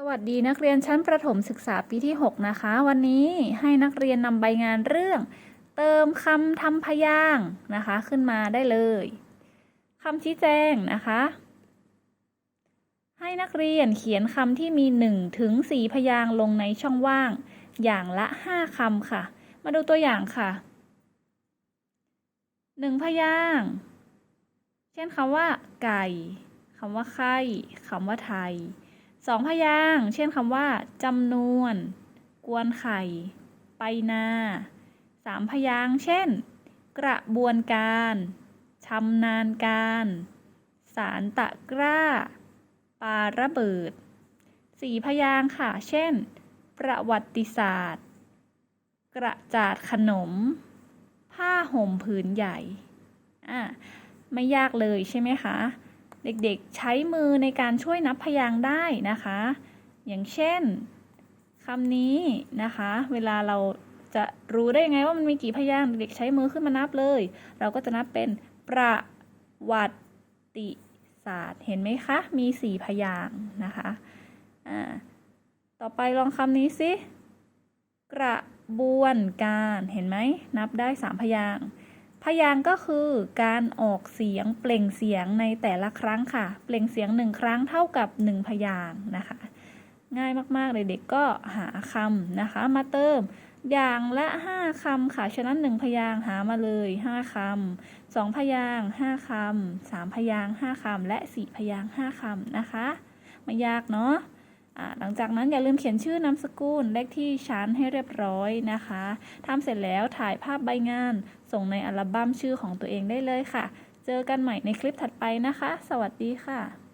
สวัสดีนักเรียนชั้นประถมศึกษาปีที่ 6 นะคะ วันนี้ให้นักเรียนนำใบงานเรื่อง เติมคำทำพยาง์นะคะ ขึ้นมาได้เลยคำชี้แจงนะคะ ให้นักเรียนเขียนคำที่มี 1 ถึง 4 พยางลงในช่องว่าง อย่างละ 5คำค่ะ มาดูตัวอย่างค่ะ 1 พยางเช่นคำว่า ไก่คำว่าไข่คำว่าไทย สองพยางเช่นคำว่าจำนวน กวนไข่ ไปนาสามพยางเช่น กระบวนการชำนาญการ สารตะกร้า ปาระเบิดสี่พยางค์ค่ะ เช่น ประวัติศาสตร์ กระจาดขนม ผ้าห่มผืนใหญ่ อะ ไม่ยากเลยใช่ไหมคะ เด็กๆใช้มือในการช่วยนับพยางค์ได้นะคะ อย่างเช่นคำนี้นะคะ เวลาเราจะรู้ได้ยังไงว่ามันมีกี่พยางค์เด็กใช้มือขึ้นมานับเลย เราก็จะนับเป็นประวัติศาสตร์ เห็นไหมคะ มีสี่พยางค์นะคะอ่าต่อไปลองคำนี้สิกระบวนการเห็นไหมนับได้สามพยางค์ พยางก็คือการออกเสียงเปล่งเสียงในแต่ละครั้งค่ะ เปล่งเสียงหนึ่งครั้งเท่ากับหนึ่งพยางนะคะ ง่ายมากๆเลยเด็กก็หาคำนะคะ มาเติมอย่างละห้าคำค่ะ ฉะนั้นหนึ่งพยางหามาเลยห้าคำสองพยางค์ห้าคำสามพยางค์ห้าคำและสี่พยางค์ห้าคำนะคะ ไม่ยากเนาะ หลังจากนั้นอย่าลืมเขียนชื่อนามสกุลเลขที่ชั้นให้เรียบร้อยนะคะทำเสร็จแล้วถ่ายภาพใบงาน ส่งในอัลบั้มชื่อของตัวเองได้เลยค่ะ เจอกันใหม่ในคลิปถัดไปนะคะ สวัสดีค่ะ